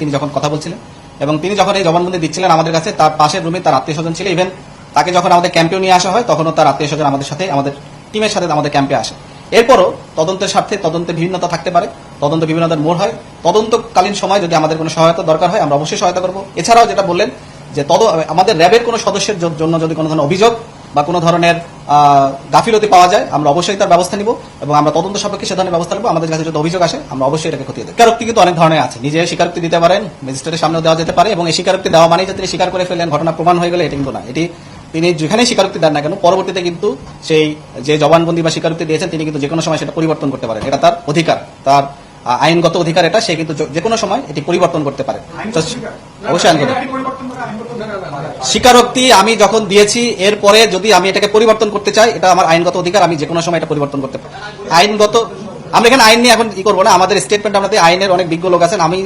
তিনি যখন কথা বলছিলেন, এবং তিনি যখন এই জবানবন্দি দিচ্ছিলেন আমাদের কাছে, তার পাশের রুমে তার আত্মীয় স্বজন ছিল। ইভেন তাকে যখন আমাদের ক্যাম্পেও নিয়ে আসা হয়, তখনও তার আত্মীয় স্বজন আমাদের সাথে, আমাদের টিমের সাথে আমাদের ক্যাম্পে আসে। এরপরও তদন্তের স্বার্থে তদন্তে বিভিন্নতা থাকতে পারে, তদন্ত বিভিন্নতার মোড় হয়। তদন্তকালীন সময় যদি আমাদের কোনো সহায়তা দরকার হয়, আমরা অবশ্যই সহায়তা করব। এছাড়াও যেটা বললেন যে তদ আমাদের র্যাবের কোনো সদস্যের জন্য যদি কোনো ধরনের অভিযোগ বা কোনো ধরনের গাফিলতি পাওয়া যায় আমরা অবশ্যই তার ব্যবস্থা নিব এবং আমরা তদন্ত সাপেক্ষে সে ধরনের ব্যবস্থা নেব। আমাদের কাছে যদি অভিযোগ আসে আমরা অবশ্যই এটাকে খতিয়ে দেব স্বীকারোক্তি কিন্তু অনেক ধরনের আছে। নিজে স্বীকারোক্তি দিতে পারেন ম্যাজিস্ট্রেটের সামনেও দেওয়া যেতে পারে এবং এই স্বীকারোক্তি দেওয়া মানেই যে তিনি স্বীকার করে ফেললেন ঘটনা প্রমাণ হয়ে গেলে এটা কিন্তু না। এটি তিনি যেখানে স্বীকারোক্তি দেন না কেন পরবর্তীতে কিন্তু সেই যে জবানবন্দি বা স্বীকারোক্তি দিয়েছেন তিনি কিন্তু যে কোনো সময় সেটা পরিবর্তন করতে পারেন। এটা তার অধিকার। তার আইনগত অধিকার এটা সে কিন্তু যে কোনো সময় এটি পরিবর্তন করতে পারে। অবশ্যই আইনগত স্বীকারোক্তি আমি যখন দিয়েছি, এরপরে যদি আমি এটাকে পরিবর্তন করতে চাই, এটা আমার আইনগত অধিকার, আমি যে কোনো সময় এটা পরিবর্তন করতে পারি। আইনগত, আমরা এখানে আইন নিয়ে এখন ই করব না, আমাদের স্টেটমেন্ট আমাদের আইনের অনেক বিজ্ঞ লোক আছেন, আমি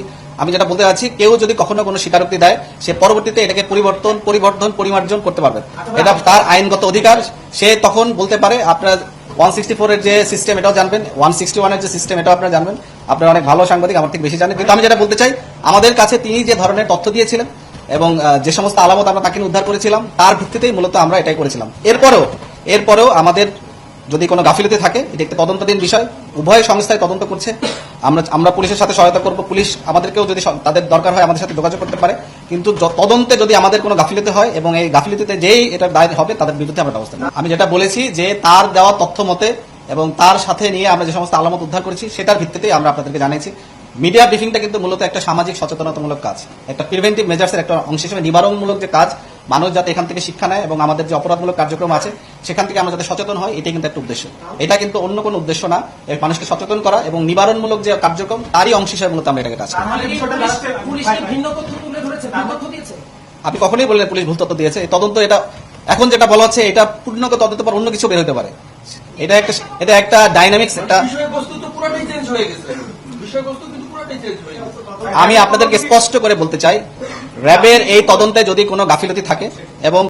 আমি যেটা বলতে চাচ্ছি, কেউ যদি কখনো কোনো স্বীকারোক্তি দেয়, সে পরবর্তীতে এটাকে পরিবর্তন, পরিবর্ধন, পরিমার্জন করতে পারবে। এটা তার আইনগত অধিকার, সে তখন বলতে পারে, আপনার ওয়ান সিক্সটি ফোরের যে সিস্টেম এটাও জানবেন ওয়ান সিক্সটি ওয়ানের যে সিস্টেম এটাও আপনারা জানবেন। আপনারা অনেক ভালো সাংবাদিক, আমার থেকে বেশি জানেন। কিন্তু আমি যেটা বলতে চাই, আমাদের কাছে তিনি যে ধরনের তথ্য দিয়েছিলেন এবং যে সমস্ত আলামত আমরা তাকে উদ্ধার করেছিলাম, তার ভিত্তিতেই মূলত আমরা এটাই করেছিলাম। এরপরেও এরপরেও আমাদের যদি কোনো গাফিলতি থাকে, এটা একটি তদন্তাধীন বিষয়, উভয় সংস্থায় তদন্ত করছে। আমরা আমরা পুলিশের সাথে সহায়তা করব, পুলিশ আমাদেরকেও যদি তাদের দরকার হয় আমাদের সাথে যোগাযোগ করতে পারে। কিন্তু তদন্তে যদি আমাদের কোনো গাফিলতি হয় এবং এই গাফিলতিতে যেই এটা দায় হবে, তাদের বিরুদ্ধে আমরা ব্যবস্থা আমি যেটা বলেছি যে তার দেওয়া তথ্য মতে এবং তার সাথে নিয়ে আমরা যে সমস্ত আলামত উদ্ধার করেছি, সেটার ভিত্তিতেই আমরা আপনাদেরকে জানিয়েছি। মিডিয়া ব্রিফিংটা কিন্তু মূলত একটা সামাজিক সচেতনতামূলক কাজ। একটা প্রিভেন্টিভ মেজার্সের একটা অংশ হিসেবে নিবারণমূলক যে কাজ মানুষ যাতে এখান থেকে শিক্ষা নেয় এবং আমাদের যে অপরাধমূলক কার্যক্রম আছে সেখান থেকে আমরা যাতে সচেতন হয় এটাই কিন্তু একটা উদ্দেশ্য। এটা কিন্তু অন্য কোনো উদ্দেশ্য না মানুষকে সচেতন করা এবং নিবারণমূলক যে কার্যক্রম তারই অংশ হিসেবে মূলত আমরা এটাকে কাজ আপনি কখনোই বললেন পুলিশ ভুল তথ্য দিয়েছে। তদন্ত এটা এখন যেটা বলা হচ্ছে এটা পূর্ণাঙ্গ তদন্ত পর অন্য কিছু বের হতে পারে। এটা একটা এটা একটা ডাইনামিক্স একটা আমি আপনাদেরকে স্পষ্ট করে বলতে চাই র্যাবের এই তদন্তে যদি কোনো গাফিলতি থাকে এবং